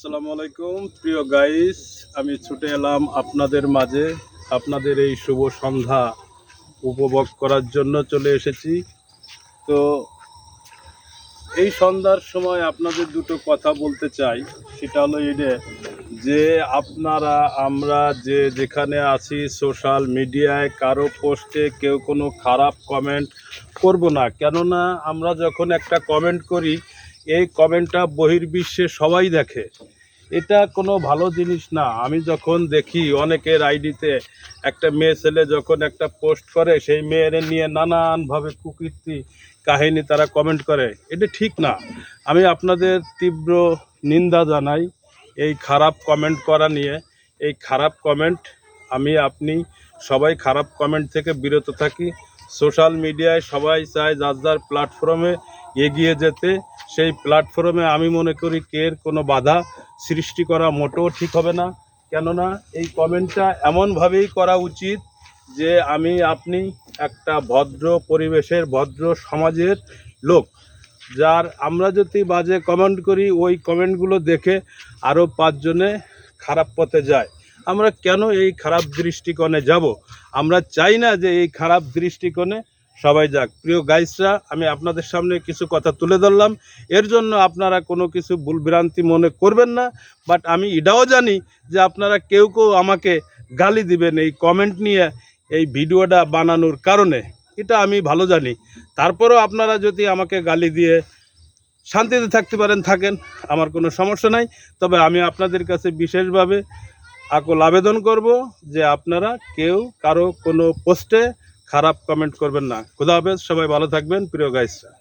আসসালামু আলাইকুম। প্রিয় গাইস, আমি ছুটে এলাম আপনাদের মাঝে। আপনাদের এই শুভ সন্ধ্যা উপভোগ করার জন্য চলে এসেছি। তো এই সন্ধ্যার সময় আপনাদের দুটো কথা বলতে চাই। সেটা হলো এটা যে আপনারা, আমরা যে যেখানে আছি সোশ্যাল মিডিয়ায়, কারও পোস্টে কেউ কোনো খারাপ কমেন্ট করব না। কেননা আমরা যখন একটা কমেন্ট করি এই কমেন্টটা বহির্বিশ্বে সবাই দেখে। এটা কোনো ভালো জিনিস না। আমি যখন দেখি অনেকের আইডিতে একটা মেয়ে ছেলে যখন একটা পোস্ট করে, সেই মেয়ের নিয়ে নানানভাবে কুকীর্তি কাহিনী তারা কমেন্ট করে। এটা ঠিক না। আমি আপনাদের তীব্র নিন্দা জানাই এই খারাপ কমেন্ট করা নিয়ে। এই খারাপ কমেন্ট, আমি, আপনি সবাই খারাপ কমেন্ট থেকে বিরত থাকি। সোশ্যাল মিডিয়ায় সবাই চায় যার যার প্ল্যাটফর্মে এগিয়ে যেতে, সেই প্ল্যাটফর্মে আমি মনে করি কের কোনো বাধা সৃষ্টি করা মোটেও ঠিক হবে না। কেননা এই কমেন্টটা এমনভাবেই করা উচিত যে আমি, আপনি একটা ভদ্র পরিবেশের, ভদ্র সমাজের লোক। যার আমরা যদি বাজে কমেন্ট করি, ওই কমেন্টগুলো দেখে আরও পাঁচজনে খারাপ পথে যায়। আমরা কেন এই খারাপ দৃষ্টিকোণে যাব? আমরা চাই না যে এই খারাপ দৃষ্টিকোণে সবাই যাক। প্রিয় গাইসরা, আমি আপনাদের সামনে কিছু কথা তুলে ধরলাম। এর জন্য আপনারা কোনো কিছু ভুলভ্রান্তি মনে করবেন না বাট আমি এটাও জানি যে আপনারা কেউ কেউ আমাকে গালি দিবেন এই কমেন্ট নিয়ে এই ভিডিওটা বানানোর কারণে। এটা আমি ভালো জানি। তারপরেও আপনারা যদি আমাকে গালি দিয়ে শান্তিতে থাকতে পারেন, থাকেন, আমার কোনো সমস্যা নাই। তবে আমি আপনাদের কাছে বিশেষভাবে আকল আবেদন করব যে আপনারা কেউ কারও কোনো পোস্টে খারাপ কমেন্ট করবেন না। খুদা হাফেজ সবাই ভালো থাকবেন। প্রিয় গাইসরা